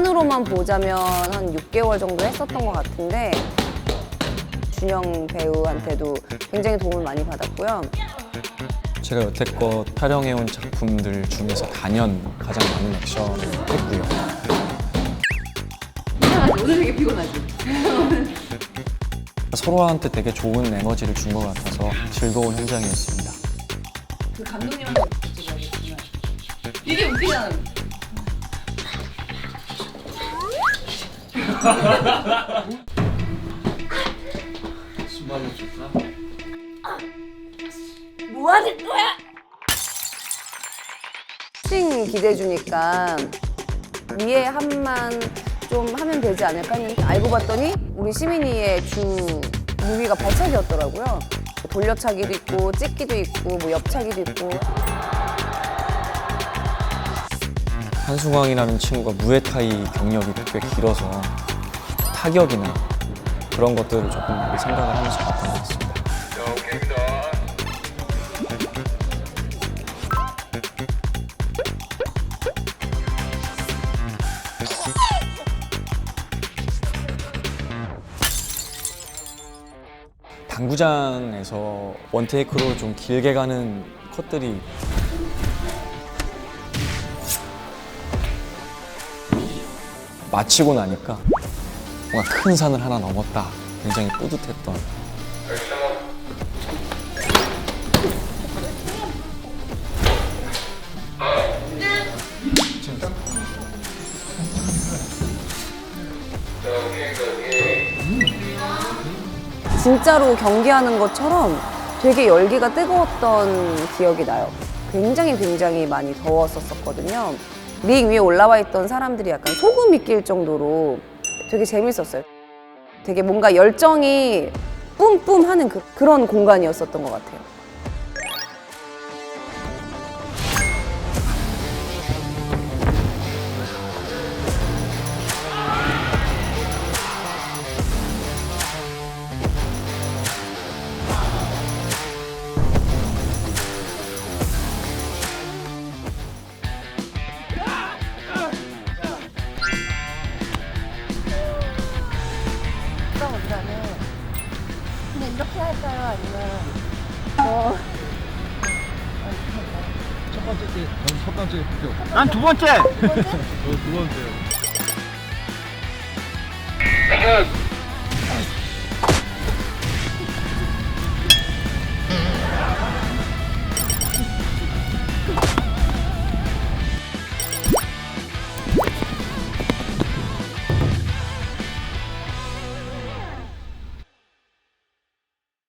기간으로만 보자면 한 6개월 정도 했었던 것 같은데 준영 배우한테도 굉장히 도움을 많이 받았고요. 제가 여태껏 촬영해온 작품들 중에서 단연 가장 많은 액션을 했고요. 오늘 되게 피곤하지? 서로한테 되게 좋은 에너지를 준 것 같아서 즐거운 현장이었습니다. 그 감독님한테 여쭤봐야겠지만 이게 웃기잖아. 뭐 하는 거야? 싱 기대해 주니까 위에 한만 좀 하면 되지 않을까 했는데 알고 봤더니 우리 시민이의 주 무기가 발차기였더라고요. 돌려차기도 있고 찍기도 있고 뭐 옆차기도 있고 한승왕이라는 친구가 무에타이 경력이 꽤 길어서 타격이나 그런 것들을 조금 생각을 하면서 봤던 것 같습니다. 당구장에서 원테이크로 좀 길게 가는 컷들이 마치고 나니까 뭔가 큰 산을 하나 넘었다. 굉장히 뿌듯했던. 진짜로 경기하는 것처럼 되게 열기가 뜨거웠던 기억이 나요. 굉장히 굉장히 많이 더웠었거든요. 링 위에 올라와 있던 사람들이 약간 소금이 낄 정도로 되게 재밌었어요. 되게 뭔가 열정이 뿜뿜 하는 그, 그런 공간이었었던 것 같아요. 할까요? 아니면 첫 번째 게, 전첫 번째 목표. 난 두 번째. 저두 번째요.